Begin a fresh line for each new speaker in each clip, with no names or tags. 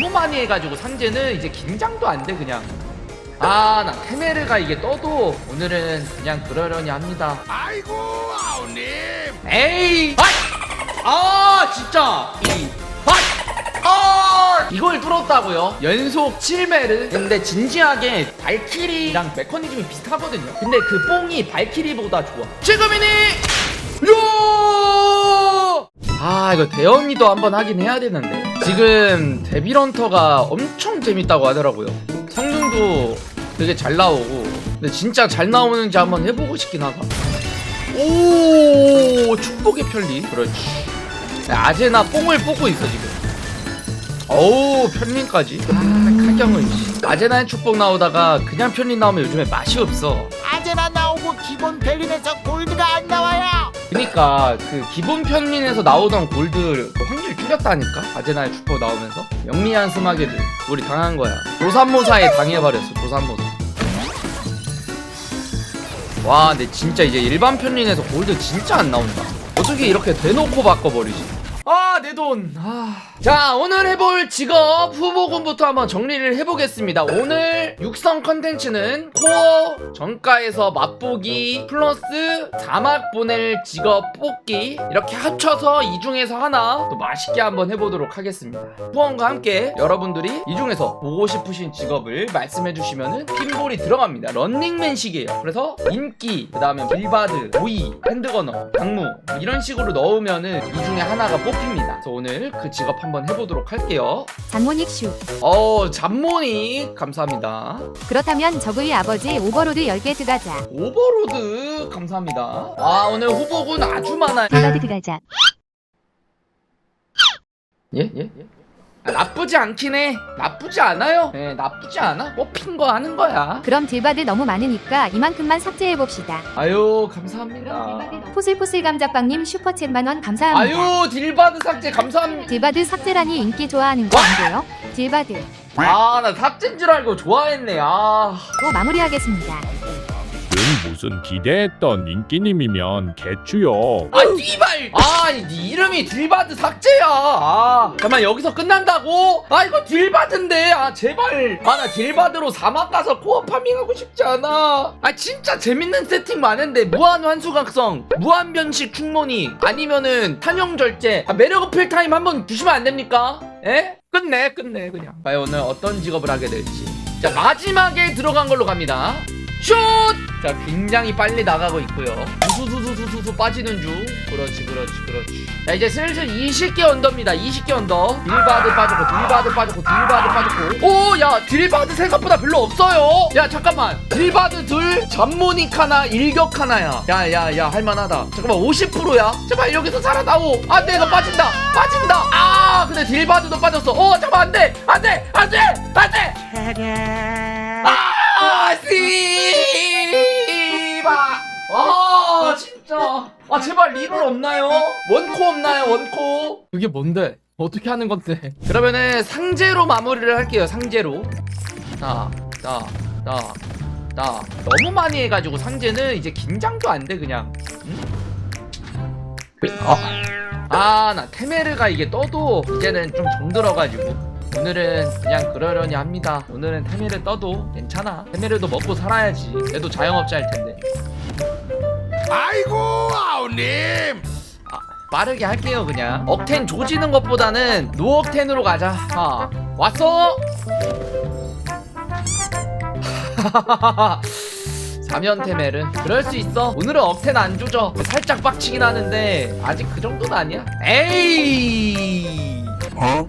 너무 많이 해가지고 상제는 이제 긴장도 안 돼 그냥. 아나 테메르가 이게 떠도 오늘은 그냥 그러려니 합니다.
아이고 아우님.
에이 아, 아 진짜. 이 아, 아 이걸 뚫었다고요? 연속 7매를 근데 진지하게 발키리랑 메커니즘이 비슷하거든요. 근데 그 뽕이 발키리보다 좋아. 지금이니! 요! 아 이거 대언니도 한번 하긴 해야 되는데. 지금 데빌런터가 엄청 재밌다고 하더라고요. 성능도 되게 잘 나오고. 근데 진짜 잘 나오는지 한번 해보고 싶긴 하다. 오 축복의 편리. 그렇지. 아제나 뽕을 뽑고 있어 지금. 어우 편린까지. 아 카경은 씨. 아제나의 축복 나오다가 그냥 편린 나오면 요즘에 맛이 없어.
아제나 나오고 기본 벨린에서 골드가 안 나와요
그니까 그 기본 편린에서 나오던 골드 그 확률 줄였다니까? 아제나의 축복 나오면서? 영리한 스마게들. 우리 당한 거야. 조산모사에 당해버렸어 조산모사. 와 근데 진짜 이제 일반 편린에서 골드 진짜 안 나온다. 어떻게 이렇게 대놓고 바꿔버리지 아 내 돈. 아. 자 오늘 해볼 직업 후보군부터 한번 정리를 해보겠습니다. 오늘 육성 컨텐츠는 코어 정가에서 맛보기 플러스 자막 보낼 직업 뽑기 이렇게 합쳐서 이 중에서 하나 또 맛있게 한번 해보도록 하겠습니다. 후원과 함께 여러분들이 이 중에서 보고 싶으신 직업을 말씀해 주시면은 핀볼이 들어갑니다. 런닝맨식이에요. 그래서 인기 그 다음에 빌바드 오이 핸드거너 강무 뭐 이런 식으로 넣으면은 이 중에 하나가 뽑 힙니다 그래서 오늘 그 직업 한번 해보도록 할게요
장모닉 슈.
어 잠모니 감사합니다
그렇다면 저그의 아버지 오버로드 10개 들어가자.
오버로드 감사합니다 아 오늘 후보군 아주 많아요
빌바드 들어가자.
예? 예? 아, 나쁘지 않긴 해 나쁘지 않아요 네 나쁘지 않아 뽑힌 거 하는 거야
그럼 딜바드 너무 많으니까 이만큼만 삭제해봅시다.
아유 감사합니다
포슬포슬 감자빵님 슈퍼챗 만원 감사합니다.
아유 딜바드 삭제 감사합니다
딜바드 삭제라니 인기 좋아하는 거안 돼요? 딜바드.
아나 삭제인 줄 알고 좋아했네 아
또 마무리하겠습니다.
는 무슨 기대했던 인기님이면 개추요.
아, 띠발! 아, 아니, 네 이름이 딜바드 삭제야! 아, 잠깐만, 여기서 끝난다고? 아, 이거 딜바드인데! 아, 제발! 아, 나 딜바드로 사막 가서 코어 파밍하고 싶지 않아! 아, 진짜 재밌는 세팅 많은데, 무한 환수각성, 무한 변식 충모니, 아니면은 탄형 절제, 아, 매력 어필 타임 한번 주시면 안 됩니까? 에? 끝내, 끝내, 그냥. 과연 오늘 어떤 직업을 하게 될지. 자, 마지막에 들어간 걸로 갑니다. 슛! 자, 굉장히 빨리 나가고 있고요. 수수수수수수 빠지는 중. 그렇지, 그렇지, 그렇지. 자, 이제 슬슬 20개 언더입니다. 20개 언더. 딜바드 빠졌고, 딜바드 빠졌고, 딜바드 빠졌고. 오, 야, 딜바드 생각보다 별로 없어요. 야, 잠깐만. 딜바드 둘, 잠모닉 하나, 일격 하나야. 야, 야, 야, 할만하다. 잠깐만, 50%야. 제발 여기서 살아나오. 안 돼, 이거 빠진다. 빠진다. 아, 근데 딜바드도 빠졌어. 어, 잠깐만, 안 돼. 안 돼. 안 돼. 안 돼. 아, 씨바. 아, 진짜. 아, 제발 리롤 없나요? 원코 없나요? 원코? 그게 뭔데? 어떻게 하는 건데? 그러면은 상제로 마무리를 할게요. 상제로. 자, 자, 자, 자. 너무 많이 해가지고 상제는 이제 긴장도 안 돼 그냥. 응? 아, 아, 나 테메르가 이게 떠도 이제는 좀 정들어가지고. 오늘은 그냥 그러려니 합니다. 오늘은 테메르 떠도 괜찮아. 테메르도 먹고 살아야지. 얘도 자영업자 할 텐데.
아이고 아우님
아, 빠르게 할게요 그냥. 억텐 조지는 것보다는 노억텐으로 가자. 아, 왔어? 3연 테메르 그럴 수 있어 오늘은 억텐 안 조져 살짝 빡치긴 하는데 아직 그 정도는 아니야 에이
어?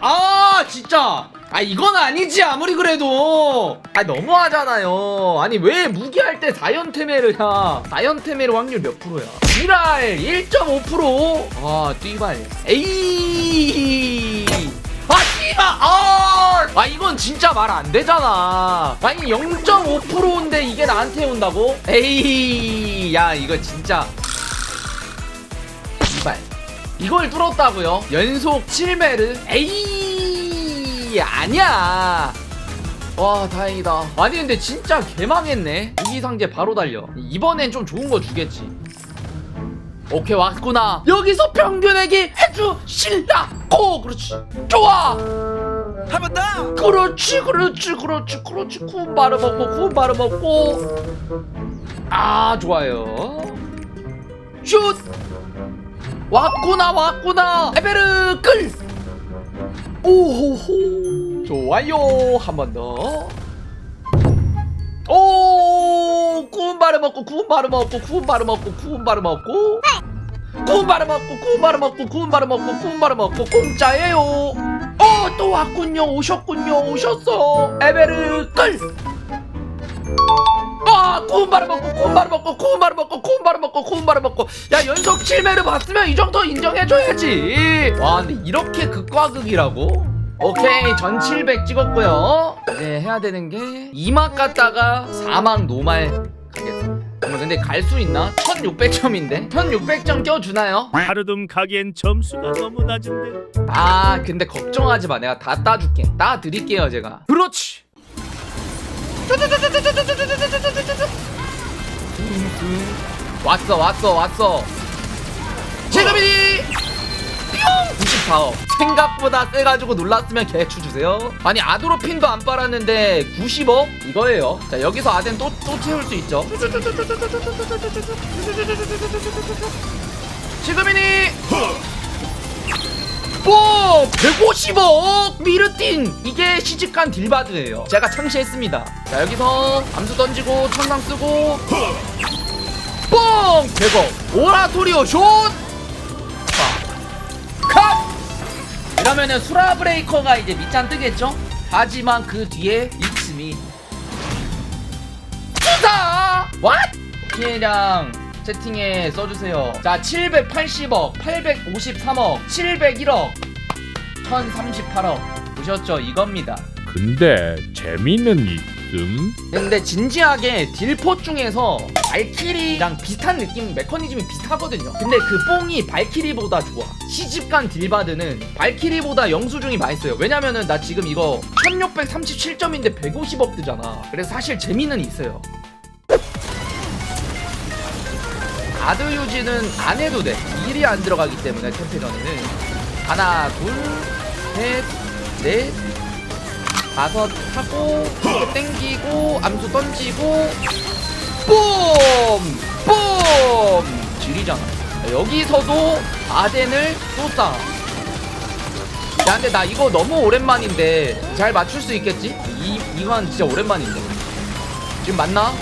아 진짜. 아 이건 아니지 아무리 그래도. 아 너무하잖아요. 아니 왜 무기할 때 4연 테메르야? 4연 테메르 확률 몇 프로야? 지랄 1.5%아 띠발. 에이. 아 씨발. 아, 아 이건 진짜 말 안 되잖아. 아니 0.5%인데 이게 나한테 온다고? 에이. 야 이거 진짜 이걸 뚫었다고요? 연속 7매를? 에이 아니야. 와 다행이다. 아니 근데 진짜 개망했네. 무기상제 바로 달려. 이번엔 좀 좋은 거 주겠지. 오케이 왔구나. 여기서 평균에게 해주실라고! 그렇지. 좋아!
한번 더.
그렇지 그렇지 그렇지 그렇지. 구운 바로 먹고 구운 바로 먹고. 아 좋아요. 슛 왔구나 왔구나 에베르 끌 오호호 좋아요 한 번더 오 구운 바로 먹고 구운 바로 먹고 구운 바로 먹고 구운 바로 먹고 구운 바로 먹고 구운 바로 먹고 구운 바로 먹고 구운 바로 먹고 공짜예요 어, 또 왔군요. 오셨군요. 오셨어. 에베르 끌. 아, 구운바를 먹고, 구운바를 먹고, 구운바를 먹고, 구운바를 먹고, 구운바를 먹고. 야, 연속 7매를 봤으면 이 정도 인정해줘야지. 와, 근데 이렇게 극과 극이라고? 오케이, 전 700 찍었고요. 이제 해야 되는 게 2막 갔다가 4막 노말 가겠습니다. 어머, 근데 갈 수 있나? 1600점인데? 1600점 껴주나요?
하루둠 가기엔 점수가 너무 낮은데
아 근데 걱정하지 마 내가 다 따줄게 따드릴게요 제가 그렇지 왔어 왔어 왔어. 지금이니 뿅 94억. 생각보다 세가지고 놀랐으면 개추 주세요. 아니 아드로핀도 안 빨았는데 90억? 이거예요. 자 여기서 아덴 또, 또 채울 수 있죠. 지금이니! 뭐 150억! 미르틴! 이게 시집간 딜바드예요. 제가 창시했습니다. 자 여기서 암수 던지고 천상 쓰고 뽕 100억 오라토리오 슛 컷! 이러면은 수라 브레이커가 이제 밑잔 뜨겠죠? 하지만 그 뒤에 이츠미 투사! 왓? 피해량 채팅에 써주세요 자 780억 853억 701억 1038억 보셨죠? 이겁니다
근데 재미는 있 음?
근데 진지하게 딜포 중에서 발키리랑 비슷한 느낌 메커니즘이 비슷하거든요. 근데 그 뽕이 발키리보다 좋아. 시집간 딜바드는 발키리보다 영수증이 맛있어요. 왜냐면은 나 지금 이거 1637점인데 150억 뜨잖아. 그래서 사실 재미는 있어요. 아드 유지는 안 해도 돼. 일이 안 들어가기 때문에 템페전에는 하나 둘셋넷 다섯 하고 이렇게 땡기고 암수 던지고 뿜! 뿜! 지리잖아 여기서도 아덴을 또 쌓아 야 근데 나 이거 너무 오랜만인데 잘 맞출 수 있겠지? 이, 이건 진짜 오랜만인데 지금 맞나?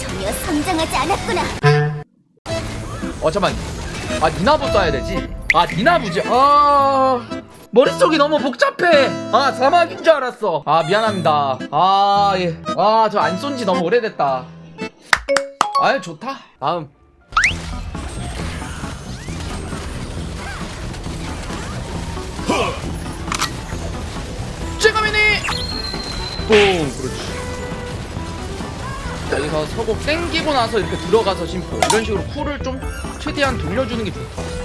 전혀 성장하지 않았구나.
어 잠만 아 니나부 써야 되지 아 니나부지 아 머릿속이 너무 복잡해. 아 사막인 줄 알았어. 아 미안합니다. 아예아저 안 쏜 지 너무 오래됐다. 아유 좋다. 다음. 지금이니 뽕 그렇지. 여기서 서곡 땡기고 나서 이렇게 들어가서 심포. 이런 식으로 쿨을 좀 최대한 돌려주는 게 좋다. 이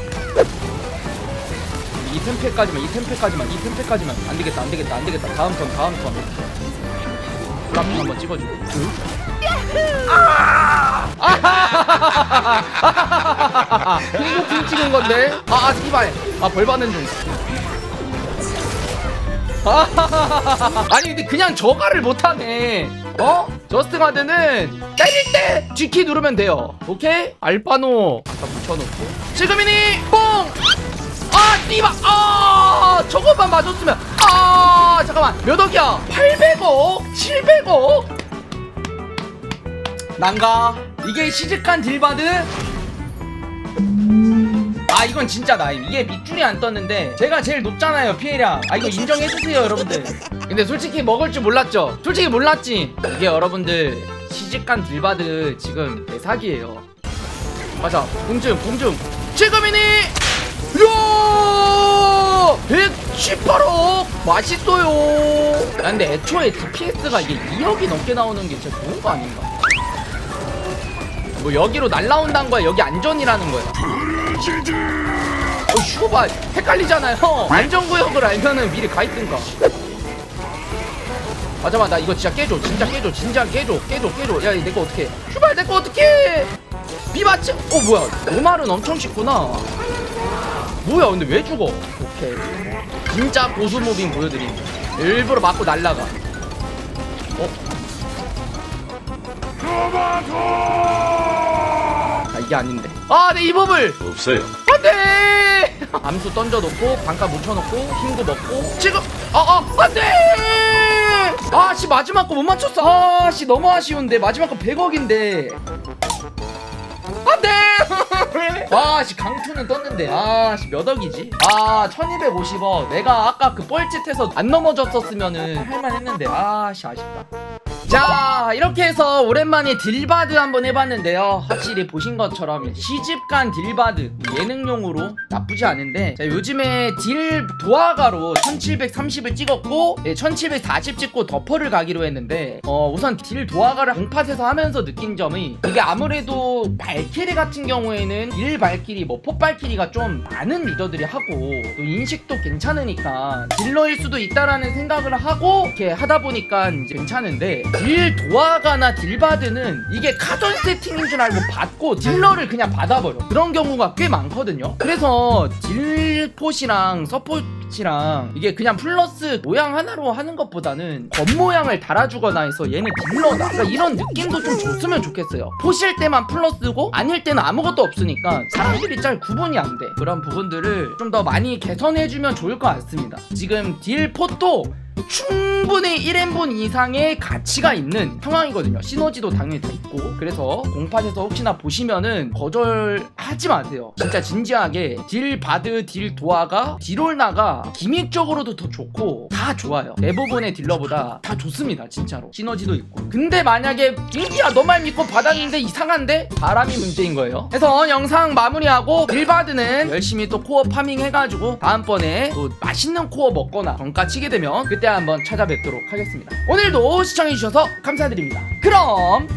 템페까지만 이 템페까지만 이 템페까지만. 안 되겠다 안 되겠다 안 되겠다. 다음 턴 다음 턴. 브라핑 한번 찍어주고. 아! 핑고핑 찍은 건데? 아, 아 씨발. 아벌 받는 중. 아니 근데 그냥 저가를 못하네. 어? 저스트 가드는 때릴 때 G키 누르면 돼요. 오케이? 알바노. 아까 붙여놓고. 지금이니 뽕! 아 띠바. 아 저것만 맞았으면. 아 잠깐만. 몇 억이야? 800억? 700억? 난가? 이게 시즈칸 딜바드 아 이건 진짜 나임 이게 밑줄이 안 떴는데 제가 제일 높잖아요 피해량. 아 이거 인정해주세요 여러분들. 근데 솔직히 먹을 줄 몰랐죠? 솔직히 몰랐지? 이게 여러분들 시집간 딜바드 지금 대사기예요. 맞아. 공중 공중 지금이니 118억 맛있어요. 아, 근데 애초에 DPS가 이게 2억이 넘게 나오는 게 진짜 좋은 거 아닌가? 뭐 여기로 날라온다는 거야 여기 안전이라는 거야. 어 슈바 헷갈리잖아요. 안전구역을 알면은 미리 가있든가. 아 잠깐만 나 이거 진짜 깨줘. 진짜 깨줘. 진짜 깨줘. 깨줘 깨줘. 야 내거 어떡해. 슈발 내거 어떡해! 삐맞지? 어 뭐야. 노말은 엄청 쉽구나 뭐야 근데 왜 죽어? 오케이. 진짜 고수 무빙 보여드림. 일부러 맞고 날라가. 어? 아 이게 아닌데. 아내 이법을!
없어요.
안돼! 암수 던져놓고 반가 묻혀놓고 흰거 먹고 지금! 어어 안돼! 아씨 마지막 거 못 맞췄어. 아씨 너무 아쉬운데. 마지막 거 100억인데. 안돼 아씨 강투는 떴는데. 아씨 몇 억이지? 아 1250억. 내가 아까 그 뻘짓해서 안 넘어졌었으면은 할만했는데. 아씨 아쉽다 자 이렇게 해서 오랜만에 딜바드 한번 해봤는데요. 확실히 보신 것처럼 시집간 딜바드 예능용으로 나쁘지 않은데 자, 요즘에 딜 도화가로 1730을 찍었고 예, 1740 찍고 더퍼를 가기로 했는데 어, 우선 딜 도화가를 공팟에서 하면서 느낀 점이 이게 아무래도 발키리 같은 경우에는 일 발키리 뭐 포발키리가 좀 많은 리더들이 하고 또 인식도 괜찮으니까 딜러일 수도 있다라는 생각을 하고 이렇게 하다 보니까 이제 괜찮은데 딜 도화가나 딜바드는 이게 카던 세팅인 줄 알고 받고 딜러를 그냥 받아버려. 그런 경우가 꽤 많거든요. 그래서 딜폿이랑 서폿이랑 이게 그냥 플러스 모양 하나로 하는 것보다는 겉모양을 달아주거나 해서 얘는 딜러다. 그러니까 이런 느낌도 좀 줬으면 좋겠어요. 포실 때만 플러스고 아닐 때는 아무것도 없으니까 사람들이 잘 구분이 안 돼. 그런 부분들을 좀 더 많이 개선해주면 좋을 것 같습니다. 지금 딜폿도 충분히 1인분 이상의 가치가 있는 상황이거든요. 시너지도 당연히 다 있고. 그래서 공팟에서 혹시나 보시면은 거절하지 마세요. 진짜 진지하게 딜 바드, 딜 도화가 딜올나가 기믹적으로도 더 좋고 다 좋아요. 대부분의 딜러보다 다 좋습니다. 진짜로. 시너지도 있고. 근데 만약에 인기야 너 말 믿고 받았는데 이상한데? 바람이 문제인 거예요. 그래서 영상 마무리하고 딜 바드는 열심히 또 코어 파밍 해가지고 다음번에 또 맛있는 코어 먹거나 정가 치게 되면 그때 한번 찾아뵙도록 하겠습니다. 오늘도 시청해주셔서 감사드립니다. 그럼